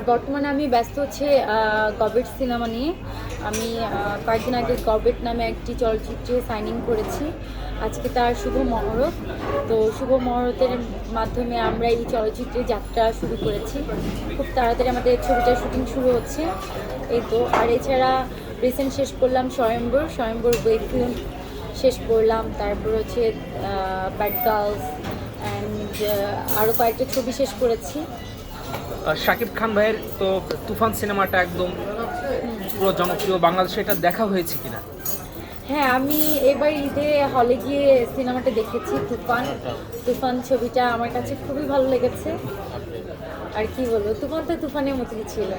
আর বর্তমানে আমি ব্যস্ত হচ্ছে গবেট সিনেমা নিয়ে। আমি কয়েকদিন আগে গবেট নামে একটি চলচ্চিত্রে সাইনিং করেছি। আজকে তার শুভ মহরত। তো শুভ মহরতের মাধ্যমে আমরা এই চলচ্চিত্রে যাত্রা শুরু করেছি। খুব তাড়াতাড়ি আমাদের ছবিটার শুটিং শুরু হচ্ছে। এই তো, আর এছাড়া রিসেন্ট শেষ করলাম স্বয়ম্বর স্বয়ম্বর ওয়েব ফিল্ম শেষ করলাম। তারপর হচ্ছে ব্যাড গার্লস অ্যান্ড আরও কয়েকটা ছবি শেষ করেছি। শাকিব খান ভাইয়ের তো তুফান সিনেমাটা একদম পুরো জনপ্রিয়। বাংলাদেশে এটা দেখা হয়েছে কিনা? হ্যাঁ আমি এবার ঈদে হলে গিয়ে সিনেমাটা দেখেছি তুফান। তুফান ছবিটা আমার কাছে খুবই ভালো লেগেছে। আর কি বলব তুফান তো তুফানের মতোই ছিল।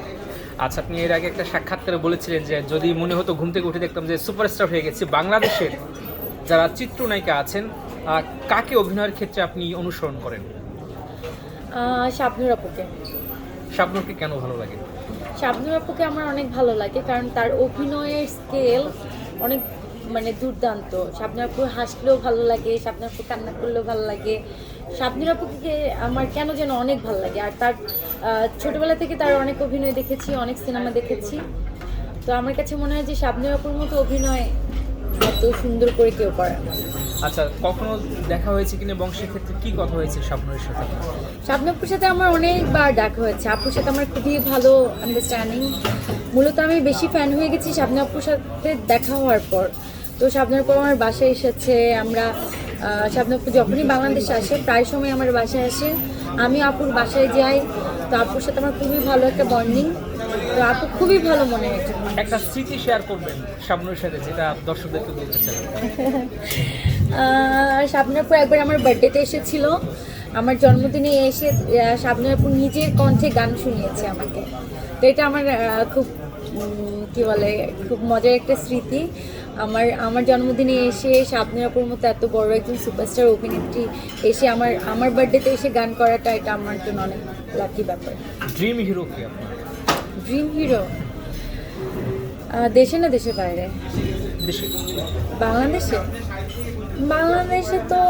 আচ্ছা আপনি এর আগে একটা সাক্ষাৎকারে বলেছিলেন যে যদি মনে হতো ঘুম থেকে উঠে দেখতাম যে সুপারস্টার হয়ে গেছি বাংলাদেশের যারা চিত্রনায়িকা আছেন কাকে অভিনয়ের ক্ষেত্রে আপনি অনুসরণ করেন? শাবনুর আপুকে। শাবনুরকে কেন ভালো লাগে? শাবনুর আপুকে আমার অনেক ভালো লাগে, কারণ তার অভিনয়ের স্কেল অনেক মানে দুর্দান্ত। শাবনুর আপু হাসলেও ভালো লাগে, শাবনুর আপু কান্না করলেও ভালো লাগে। শাবনুর আপুকে আমার কেন যেন অনেক ভালো লাগে, আর তার ছোটবেলা থেকে তার অনেক অভিনয় দেখেছি, অনেক সিনেমা দেখেছি। তো আমার কাছে মনে হয় যে শাবনুর আপুর মতো অভিনয় এত সুন্দর করে কেউ করে না। আচ্ছা কখনো দেখা হয়েছে কিনা বংশের ক্ষেত্রে কি কথা হয়েছে শাবনুরের সাথে? শাবনাপুর সাথে আমার অনেকবার দেখা হয়েছে। আপুর সাথে আমার খুবই ভালো আন্ডারস্ট্যান্ডিং মূলত আমি বেশি ফ্যান হয়ে গেছি শাবনাপুর সাথে দেখা হওয়ার পর। তো শাবনাপুর আমার বাসায় এসেছে আমরা শাবনাপুর যখনই বাংলাদেশে আসে প্রায় সময় আমার বাসায় আসে। আমি আপুর বাসায় যাই। তো আপুর সাথে আমার খুবই ভালো একটা বন্ডিং তো আপু খুবই ভালো মনে হয়েছে একটা স্মৃতি শেয়ার করবেন শাবনুরের সাথে যেটা দর্শকদেরকে বলতে চান শাবনাপুর একবার আমার বার্থডেতে এসেছিল। আমার জন্মদিনে এসে শাবনাপুর নিজের কণ্ঠে গান শুনিয়েছে আমাকে। তো এটা আমার খুব কি বলে খুব মজার একটা স্মৃতি। আমার আমার জন্মদিনে এসে শাবনাপুর মতো এত বড় একজন সুপারস্টার অভিনেত্রী এসে আমার আমার বার্থডেতে এসে গান করাটা এটা আমার জন্য অনেক লাকি ব্যাপার। ড্রিম হিরো কি ড্রিম হিরো দেশে না দেশের বাইরে? বাংলাদেশে? বাংলাদেশে তো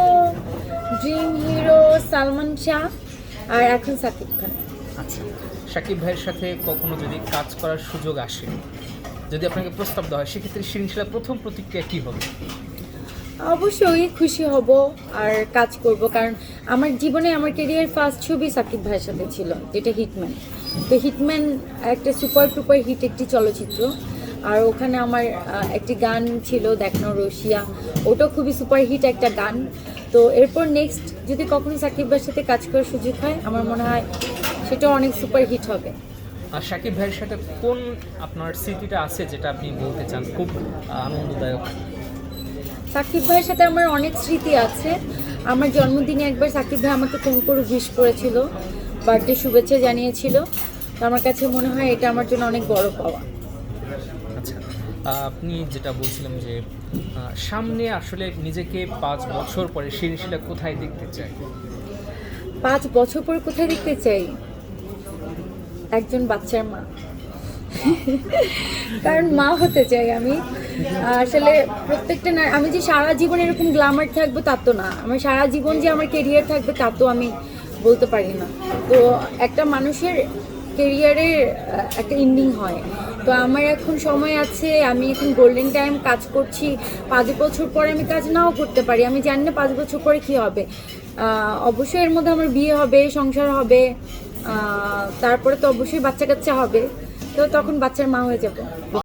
ড্রিম হিরো সালমান শাহ আর এখন সাকিব খান। আচ্ছা শাকিব ভাইয়ের সাথে কখনো যদি কাজ করার সুযোগ আসে যদি আপনাকে প্রস্তাব দেওয়া হয় সেক্ষেত্রে শিরিনশিলা প্রথম প্রতিক্রিয়া কী হবে? অবশ্যই খুশি হব আর কাজ করব কারণ আমার জীবনে আমার কেরিয়ার ফার্স্ট ছবি সাকিব ভাইয়ের সাথে ছিল যেটা হিটম্যান তো হিটম্যান একটা সুপার টুপার হিট একটি চলচ্চিত্র। আর ওখানে আমার একটি গান ছিল দেখানো রশিয়া। ওটাও খুবই সুপার হিট একটা গান। তো এরপর নেক্সট যদি কখনো সাকিব ভাইয়ের সাথে কাজ করার সুযোগ হয় আমার মনে হয় সেটাও অনেক সুপার হিট হবে। আর সাকিব ভাইয়ের সাথে কোন আপনার স্মৃতিটা আছে যেটা আপনি বলতে চান? খুব আনন্দদায়ক। সাকিব ভাইয়ের সাথে আমার অনেক স্মৃতি আছে। আমার জন্মদিনে একবার সাকিব ভাই আমাকে ফোন করে উইশ করেছিল বার্থডে শুভেচ্ছা জানিয়েছিল। তো আমার কাছে মনে হয় এটা আমার জন্য অনেক বড় পাওয়া। আচ্ছা আপনি যেটা বলছিলাম যে সামনে আসলে নিজেকে পাঁচ বছর পরে শিরিনশিলা কোথায় দেখতে চাই? পাঁচ বছর পরে কোথায় দেখতে চাই? একজন বাচ্চার মা। কারণ মা হতে চাই আমি। আসলে প্রত্যেকটা না, আমি যে সারা জীবন এরকম গ্ল্যামার থাকব তা তো না। আমার সারা জীবন যে আমার কেরিয়ার থাকবে তা তো আমি বলতে পারি না। তো একটা মানুষের কেরিয়ারের একটা এন্ডিং হয়। তো আমার এখন সময় আছে, আমি এখন গোল্ডেন টাইম কাজ করছি, পাঁচ বছর পরে আমি কাজ নাও করতে পারি। আমি জানি না পাঁচ বছর পরে কি হবে। অবশ্যই এর মধ্যে আমার বিয়ে হবে, সংসার হবে তারপরে তো অবশ্যই বাচ্চা কাচ্চা হবে। তো তখন বাচ্চার মা হয়ে যাব।